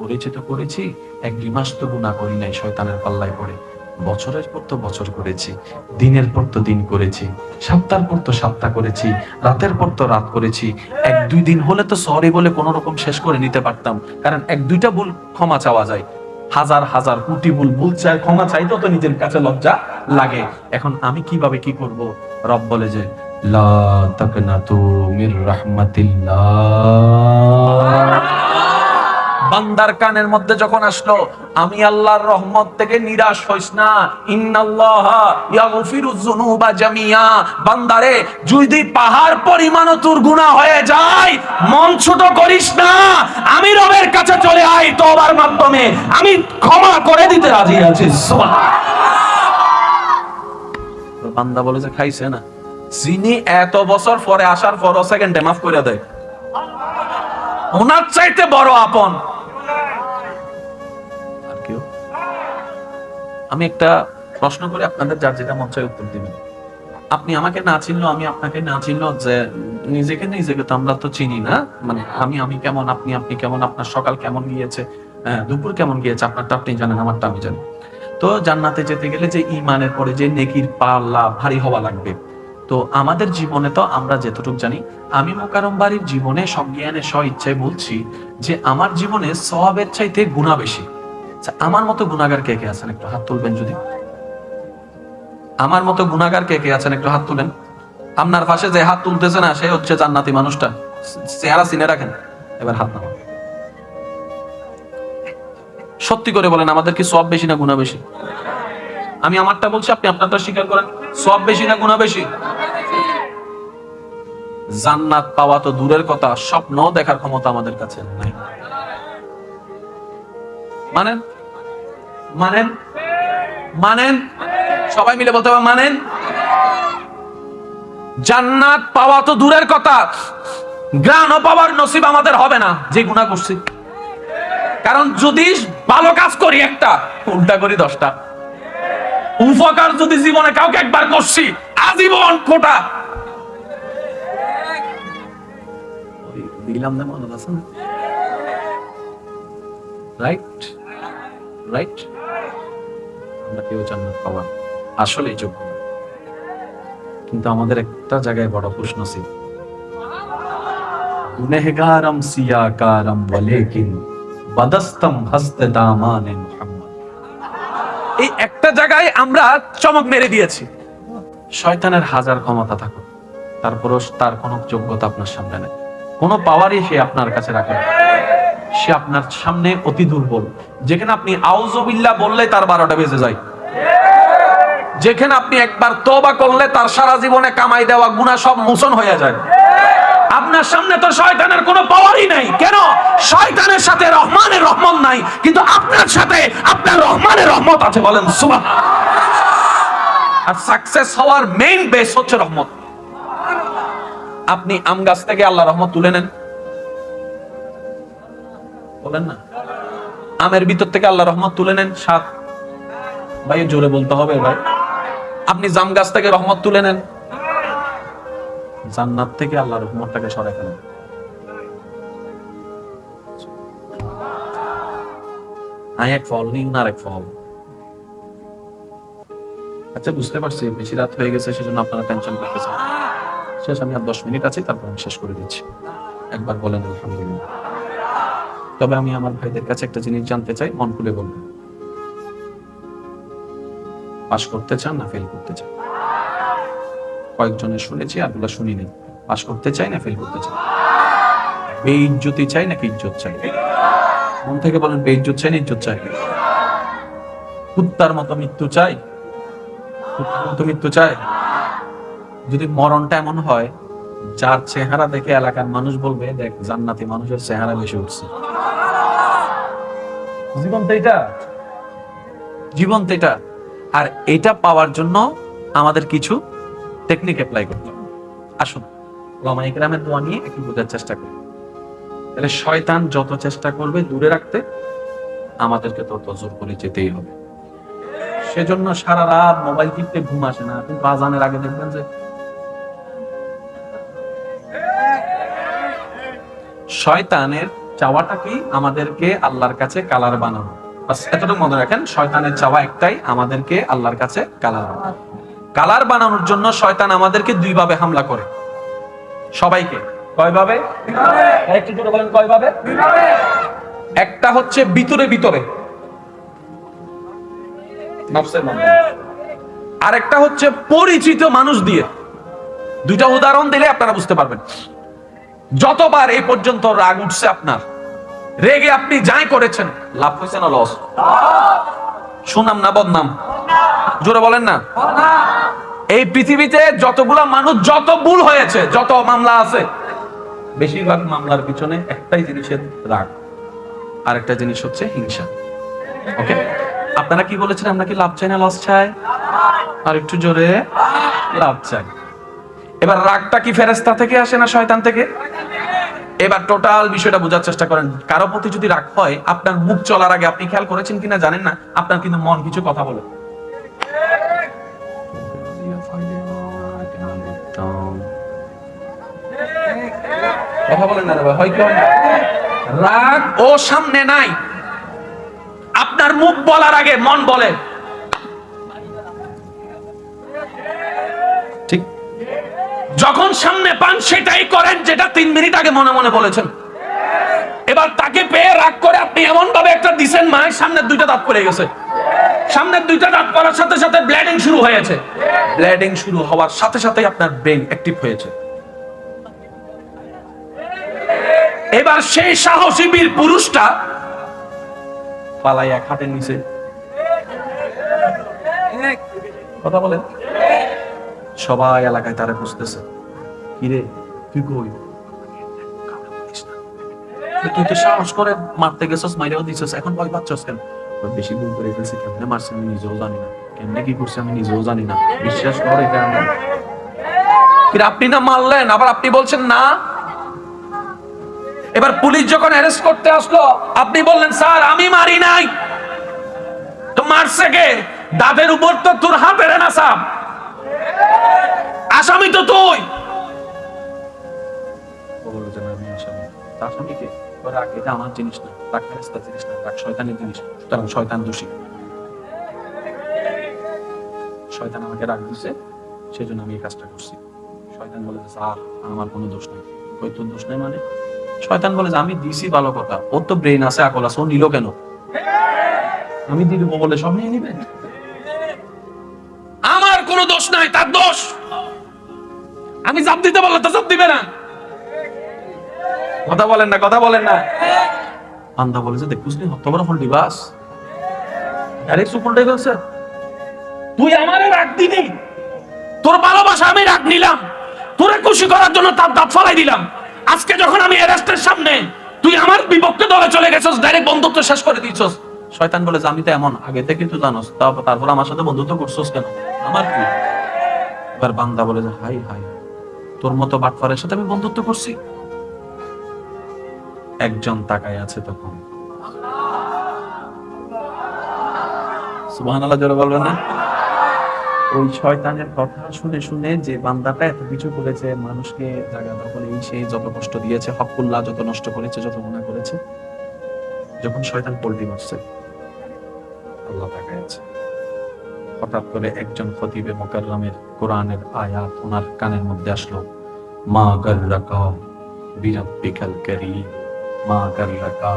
করেছি তো করেছি, এক দুই মাস তো গুণা করি নাই, শয়তানের পাল্লায় পড়ে। বছরের পর তো বছর করেছি, দিনের পর তো দিন করেছি, সপ্তাহের পর তো সপ্তাহ করেছি, রাতের পর তো রাত করেছি। এক দুই দিন হলে তো সরি বলে কোনো রকম শেষ করে নিতে পারতাম, কারণ এক দুইটা ভুল ক্ষমা চাওয়া যায়। হাজার হাজার কোটি ভুল ভুল চাই ক্ষমা চাইতেও তো নিজের কাছে লজ্জা লাগে। এখন আমি কীভাবে কি করব? রব বলে যে, লা তাকনাতু মির রাহমাতিল্লাহ। বান্দার কানের মধ্যে যখন আসলো, আমি আল্লাহর রহমত থেকে নিরাশ হইস না। ইন্নাল্লাহ ইয়াগফিরুয যুনুবা জামিয়া। বান্দারে, যদি পাহাড় পরিমাণও তোর গুনাহ হয়ে যায়, মন ছোট করিস না। আমি রবের কাছে চলে আই তওবার মাধ্যমে। আমি ক্ষমা করে দিতে রাজি আছি। সুবহান বান্দা বলে যে, খাইছে না। যিনি এত বছর পরে আসার পর সেকেন্ডে মাফ করে দেয়। ওনার চাইতে বড় আপন। আমি একটা প্রশ্ন করে আপনাদের যার যেটা মন চায় উত্তর দিবেন। আপনি আমাকে না চিনলো আমি আপনাকে না চিনলো যে নিজেকে নিজেকে তো আমরা তো চিনি না। মানে আমি আমি কেমন, আপনি আপনি কেমন, আপনার সকাল কেমন গিয়েছে দুপুর কেমন গিয়েছে, আপনারটা আপনি জানেন, আমারটা আমি জানি। তো জান্নাতে যেতে গেলে যে ইমানের পরে যে নেকির পাল্লা ভারী হওয়া লাগবে। তো আমাদের জীবনে তো আমরা যেতটুকু জানি, আমি মোকারম বাড়ির জীবনে সজ্ঞানে স্ব ইচ্ছায় বলছি যে আমার জীবনে সওয়াবের চাইতে গুণা বেশি। আচ্ছা, আমার মতো গুণাগার কে কে আছেন? একটু হাত তুলবেন যদি। আমার মতো গুণাগার কে কে আছেন? একটু হাত তুলেন। আপনার পাশে যে হাত তুলতেছে না সে হচ্ছে জান্নাতি মানুষটা। চেহারা চিনে রাখেন। এবার হাত নামান। সত্যি করে বলেন আমাদের কি সব বেশি না গুণা বেশি আমি আমারটা বলছি আপনি আপনারটা স্বীকার করেন। সব বেশি না গুণা বেশি জান্নাত পাওয়া তো দূরের কথা স্বপ্ন দেখার ক্ষমতা আমাদের কাছে নাই। মানেন? মানেন? মানেন? সবাই মিলে বলতে হবে, মানেন? জান্নাত পাওয়া তো দূরের কথা। গ্রাণও পাওয়ার নসিব আমাদের হবে না। যে গুণা করছি। কারণ যদি ভালো কাজ করি একটা, উল্টা করি দশটা। উপকার যদি জীবনে কাউকে একবার করছি, আজীবন ফোটা দিলাম না, মনে আছে রাইট রাইট আমরা কেউ জান্নাত পাওয়ার আসলে যোগ্য। কিন্তু আমাদের একটা জায়গায় বড় প্রশ্ন ছিল গুনেহগারম সিয়াকারম দামানে মুহাম্মদ। এই একটা জায়গায় আমরা চমক মেরে দিয়েছি। শয়তানের হাজার ক্ষমতা থাকুক, তারপরও তার কোনো যোগ্যতা আপনার সামনে নেই। কোনো পাওয়ারই সে আপনার কাছে রাখে। সে আপনার সামনে অতি দুর্বল। যেখানে আপনি আউজবিল্লা বললে তার বারোটা বেজে যায়। যেখানে আপনি একবার তবা করলে তার সারা জীবনে কামাই দেওয়া গুণা সব মোচন হয়ে যায়। আপনার সামনে তো শয়তানের কোনো পাওয়ারই নাই। কেন? শয়তানের সাথে রহমানের রহমত নাই। কিন্তু আপনার সাথে আপনার রহমানের রহমত আছে বলেন সুবাহ আর সাকসেস হওয়ার মেইন বেস হচ্ছে রহমত। আপনি আম গাছ থেকে আল্লাহ রহমত তুলে নেন। বলেন না। আমের ভিতর থেকে আল্লাহ রহমত তুলে নেন সাত। ভাই, জোরে বলতে হবে ভাই। আপনি জাম গাছ থেকে রহমত তুলে নেন। জান্নাত থেকে আল্লাহ রহমতটাকে সরে ফেলেন। এক ফল, নিন আর এক ফল। আচ্ছা বুঝতে পারছি, বেশি রাত হয়ে গেছে, সেজন্য আপনারা টেনশন করতেছেন শেষ, আমি আর দশ মিনিট আছি, তারপর আমি শেষ করে দিচ্ছি। একবার বলেন, আলহামদুলিল্লাহ। তবে আমি আমার ভাইদের কাছে একটা জিনিস জানতে চাই, মন খুলে বলবেন। পাশ করতে চান না ফেল করতে চান? কয়েকজনের শুনেছি, আর শুনিনি। পাশ করতে চাই না ফেল করতে চাই? বেইজ্জতি চাই নাকি ইজ্জত চাই? মন থেকে বলেন, বেইজ্জত চাই না ইজ্জত চাই? কুত্তার মতো মৃত্যু চাই? কুত্তার মতো মৃত্যু চাই? যদি মরণটা এমন হয় যার চেহারা দেখে এলাকার মানুষ বলবে, দেখ, জান্নাতি মানুষের চেহারা বেশি উঠছে। জীবন তো এটা। জীবন আর এটা পাওয়ার জন্য আমাদের কিছু টেকনিক অ্যাপ্লাই করতে আসুন ওলামা ইকরামের দোয়া নিয়ে একটু বোঝার চেষ্টা করি। তাহলে শয়তান যত চেষ্টা করবে দূরে রাখতে, আমাদেরকে তত জোর করে যেতেই হবে। সেজন্য সারা রাত মোবাইল টিপতে ঘুম আসে না। কিন্তু আজানের আগে দেখবেন যে শয়তানের চাওয়াটা কি আমাদেরকে আল্লাহর কাছে কালার বানানো? এতটুকু মনে রাখেন শয়তানের চাওয়া একটাই আমাদেরকে আল্লাহর কাছে কালার কালার বানানোর জন্য শয়তান আমাদেরকে দুই ভাবে হামলা করে। সবাইকে। কয় ভাবে একটু জোরে বলেন কয় একটা হচ্ছে ভিতরে ভিতরে। আরেকটা হচ্ছে পরিচিত মানুষ দিয়ে। দুইটা উদাহরণ দিলে আপনারা বুঝতে পারবেন। যতবার এই পর্যন্ত রাগ উঠছে আপনার, রেগে আপনি যাই করেছেন, লাভ হয়েছে না লস সুনাম না, বদনাম। জোরে বলেন না। এই পৃথিবীতে যতগুলা মানুষ, যত ভুল হয়েছে, যত মামলা আছে, বেশিরভাগ মামলার পিছনে একটাই জিনিসের রাগ। আর একটা জিনিস হচ্ছে হিংসা। ওকে? আপনারা কি বলেছেন, আমরা কি লাভ চাই না লস চাই? আর একটু জোরে, লাভ চাই। এবার রাগটা কি ফেরেস্তা থেকে আসে না শয়তান থেকে? এবার টোটাল বিষয়টা বোঝার চেষ্টা করেন। কারও প্রতি যদি রাগ হয়, আপনার মুখ চলার আগে আপনি খেয়াল করেছেন কিনা জানেন না, আপনার কিন্তু মন কিছু কথা বলে। কথা বলেন না হয় কি রাগ ও সামনে নাই। আপনার মুখ বলার আগে মন বলে। যখন সামনে পান, সেটাই করেন যেটা তিন মিনিট আগে মনে মনে বলেছেন। এবার তাকে পেয়ে রাগ করে আপনি এমন ভাবে একটা দিছেন, মায়ের সামনের দুইটা দাঁত পড়ে গেছে। সামনের দুইটা দাঁত পড়ার সাথে সাথে ব্লিডিং শুরু হয়েছে। ব্লিডিং শুরু হওয়ার সাথে সাথে আপনার ব্রেন অ্যাক্টিভ হয়েছে। এবার সেই সাহসী বীর পুরুষটা পালাইয়া খাটের নিচে। কথা বলেন? সবাই এলাকায় তারা বুঝতেছে সাহস করে মারতে গেছস, মাইরেও দিছস, এখন ভয় পাচ্ছস কেন? বেশি ভুল করে কেমনে আমি নিজেও জানি না। কেমনে কি আমি নিজেও জানি না। বিশ্বাস কর এটা আপনি না মারলেন, আবার আপনি বলছেন না? এবার পুলিশ যখন অ্যারেস্ট করতে আসলো, আপনি বললেন, স্যার, আমি মারি নাই। তো মারছে কে? দাঁতের উপর তো তোর হাতের না সাপ আসামি তো তুই। আসামি তা আসামি কে ওর রাগ এটা আমার জিনিস না রাগ জিনিস না রাগ শয়তানের জিনিস সুতরাং শয়তান দোষী। শয়তান আমাকে রাগ দিছে সেজন্য আমি এই কাজটা করছি। শয়তান বলে যে, স্যার আমার কোনো দোষ নেই। তোর দোষ নেই মানে? শয়তান বলে যে আমি দিছি ভালো কথা ওর তো ব্রেন আছে আকল আছে ও নিল কেন? আমি দেবো বলে সব নিয়ে নিবে? আমার কোনো দোষ নাই তার দোষ। আমি চাপ দিতে বললে তো চাপ দিবে না। কথা বলেন না, কথা বলেন না। আন্দা বলে যে দেখুস নি বড় ফল ডিবাস ডাইরেক্ট সুপুলটাই বলছে তুই আমারে রাগ দিবি তোর ভালোবাসা আমি রাগ নিলাম। তোরে খুশি করার জন্য তার দাঁত ফলাই দিলাম। আজকে যখন আমি অ্যারেস্টের সামনে, তুই আমার বিপক্ষে দলে চলে গেছস ডাইরেক্ট বন্ধুত্ব শেষ করে দিছস শয়তান বলে আমি তো এমন, আগে থেকে তুই জানোস তারপর আমার সাথে বন্ধুত্ব করছস কেন? আমার কি? এবার বান্দা বলে যে, হাই হাই, তোর মতো বাটফারের সাথে আমি বন্ধুত্ব করছি? একজন তাকায় আছে তখন। ওই শয়তানের কথা শুনে শুনে যে বান্দাটা এত কিছু করেছে মানুষকে জায়গা সেই যত কষ্ট দিয়েছে হকুল্লাহ যত নষ্ট করেছে, যত গুণা করেছে, যখন শয়তান পল্টি মারছে, আল্লাহ তাকায় আছে। হঠাৎ করে একজন খতিবে মোকাররমের কোরআনের আয়াত ওনার কানের মধ্যে আসলো, মা গার্রাকা বিরাব্বিকাল করিম। মা গার্রাকা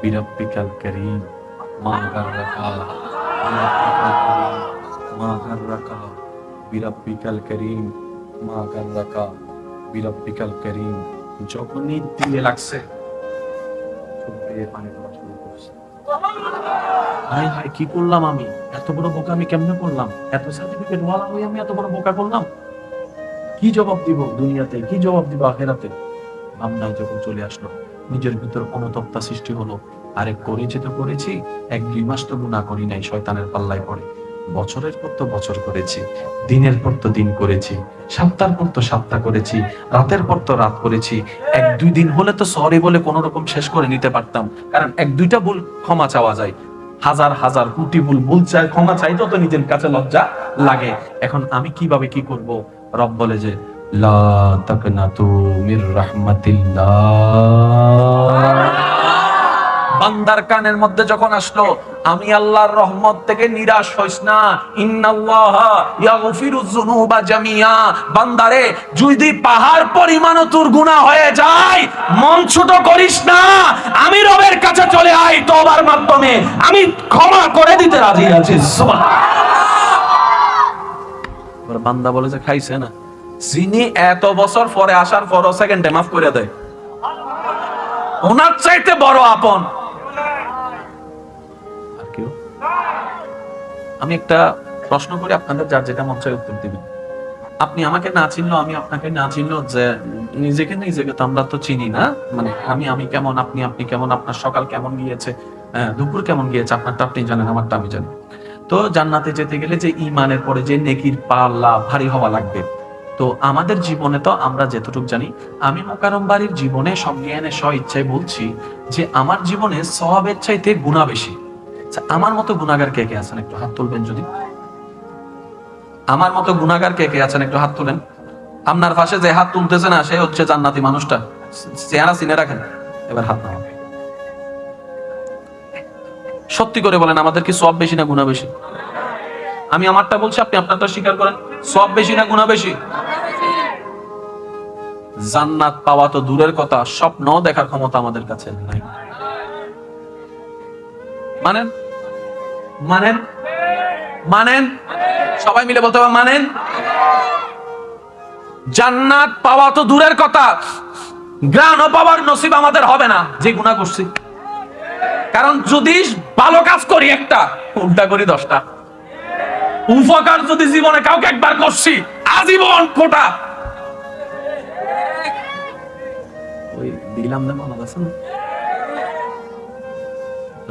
বিরাব্বিকাল করিম, মা করিম, মা গার্রাকা বিরাব্বিকাল করিম, মা গার্রাকা বিরাব্বিকাল করিম। যখনই দিলে লাগছে হাই হাই কি করলাম আমি? এত বড় বোকা আমি কেমনে করলাম? এত সার্টিফিকেট ওয়ালা হয়ে আমি এত বড় বোকা করলাম? কি জবাব দিব দুনিয়াতে? কি জবাব দিব আখেরাতে? ভাবনায় যখন চলে আসলো নিজের ভিতর অনুতপ্তা সৃষ্টি হলো। আরে করেছি তো করেছি, এক দুই মাস তো গুণা করি নাই, শয়তানের পাল্লায় পড়ে। বছরের পর তো বছর করেছি, দিনের পর তো দিন করেছি সপ্তাহের পর তো সপ্তাহ করেছি, রাতের পর তো রাত করেছি। এক দুই দিন হলে তো সরি বলে কোন রকম শেষ করে নিতে পারতাম, কারণ এক দুইটা ভুল ক্ষমা চাওয়া যায়। হাজার হাজার কোটি ভুল ভুল চাই ক্ষমা চাইতেও তো নিজের কাছে লজ্জা লাগে। এখন আমি কীভাবে কি করব? রব বলে যে লা তাকনাতু মির বান্দার কানের মধ্যে যখন আসলো, আমি আল্লাহর রহমত থেকে নিরাশ হইস না। জামিয়া। বান্দারে, যদি পাহাড় পরিমাণও তোর গুনাহ হয়ে যায়, মন ছোট করিস না। আমি রবের কাছে চলে আই তওবার মাধ্যমে। আমি ক্ষমা করে দিতে রাজি আছি। সুবহানাল্লাহ। বান্দা বলে যে খাইছে না। যিনি এত বছর পরে আসার পরও সেকেন্ডে মাফ করে দেয়। ওনার চাইতে বড় আপন। আর কেউ? আমি একটা প্রশ্ন করি আপনাদের, যার যেটা মন চায় উত্তর দিবেন। আপনি আমাকে না চিনলো আমি আপনাকে না চিনলো যে নিজেকে নিজেকে তো আমরা তো চিনি না। মানে আমি আমি কেমন, আপনি আপনি কেমন, আপনার সকাল কেমন গিয়েছে দুপুর কেমন গিয়েছে আপনারটা আপনি জানেন, আমারটা আমি জানি। তো জান্নাতে যেতে গেলে যে ইমানের পরে যে নেকির পাল্লা ভারী হওয়া লাগবে তো আমাদের জীবনে তো আমরা যেতটুকু জানি আমি মোকারম বাড়ির জীবনে সজ্ঞানে স্ব ইচ্ছায় বলছি যে আমার জীবনে সবের চাইতে গুণা বেশি। আচ্ছা, আমার মতো গুণাগার কে কে আছেন? একটু হাত তুলবেন যদি। আমার মতো গুণাগার কে কে আছেন? একটু হাত তুলেন। আপনার পাশে যে হাত তুলতেছে না সে হচ্ছে জান্নাতি মানুষটা। চেহারা চিনে রাখেন। এবার হাত নামান সত্যি করে বলেন আমাদের কি সব বেশি না গুণা বেশি? আমি আমারটা বলছি আপনি আপনারটা স্বীকার করেন। সব বেশি না গুণা বেশি? জান্নাত পাওয়া তো দূরের কথা স্বপ্ন দেখার ক্ষমতা আমাদের কাছে নাই। মানেন? মানেন? মানেন? সবাই মিলে বলতে হবে মানেন? জান্নাত পাওয়া তো দূরের কথা, গ্রাণও পাওয়ার নসিব আমাদের হবে না, যে গুণা করছি। কারণ যদি ভালো কাজ করি একটা, উল্টা করি দশটা। উপকার যদি জীবনে কাউকে একবার করছি, আজীবন কোটা দিলাম না মনে আছে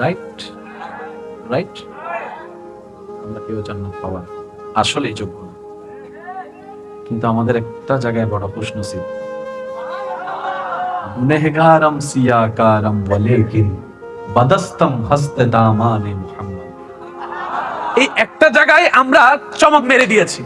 রাইট রাইট আমরা কেউ জান্নাত যোগ্য কিন্তু আমাদের একটা জায়গায় বড় প্রশ্ন ছিল গুনেহগারম সিয়াকারম দামানে মুহাম্মদ। এই একটা জায়গায় আমরা চমক মেরে দিয়েছি।